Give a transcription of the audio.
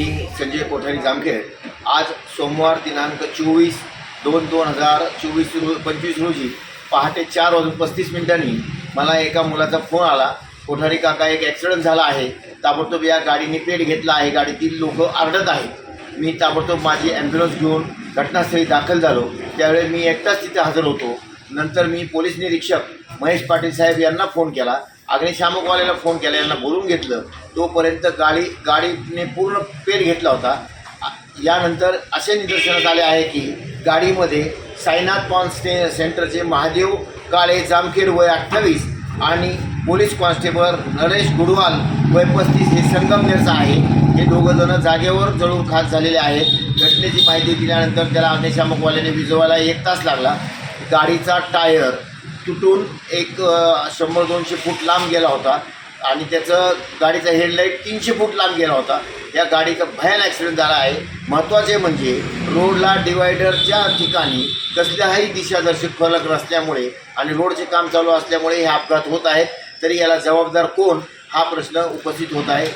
मी संजय कोठारी जामखेड. आज सोमवार दिनांक चोवीस दोन दोन हजार चोवीस रो पंचवीस रोजी पहाटे चार वाजून पस्तीस मिनिटांनी मला एका मुलाचा फोन आला. कोठारी काका एक ॲक्सिडेंट झाला आहे. ताबडतोब या गाडीने पेट घेतला आहे. गाडीतील लोक आरडत आहेत. मी ताबडतोब माझी ॲम्ब्युलन्स घेऊन घटनास्थळी दाखल झालो. त्यावेळी मी एकटाच तिथे हजर होतो. नंतर मी पोलीस निरीक्षक महेश पाटील साहेब यांना फोन केला. अग्निशामकवाल्याला फोन केला यांना बोलून घेतलं. तोपर्यंत गाडी गाडीने पूर्ण पेट घेतला होता. यानंतर असे निदर्शनात आले आहे की गाडीमध्ये साईनाथ पॉन स्टे सेंटरचे महादेव काळे जामखेड वय अठ्ठावीस आणि पोलीस कॉन्स्टेबल नरेश गुडवाल वय पस्तीस हे संगमनेरचा आहे. हे दोघंजणं जागेवर जळून खास झालेले आहेत. घटनेची माहिती दिल्यानंतर त्याला अग्निशामकवाल्याने विजवायला एक तास लागला. गाडीचा टायर तुटून एक शंभर दोनशे फूट लांब गेला होता. आणि त्याचं गाडीचा हेडलाईट तीनशे फूट लांब गेला होता. या गाडीचा भयान ॲक्सिडेंट झाला आहे. महत्त्वाचे म्हणजे रोडला डिवायडरच्या ठिकाणी कसल्याही दिशादर्शक फलक नसल्यामुळे आणि रोडचे काम चालू असल्यामुळे हे अपघात होत आहेत. तरी याला जबाबदार कोण? हा प्रश्न उपस्थित होत आहे.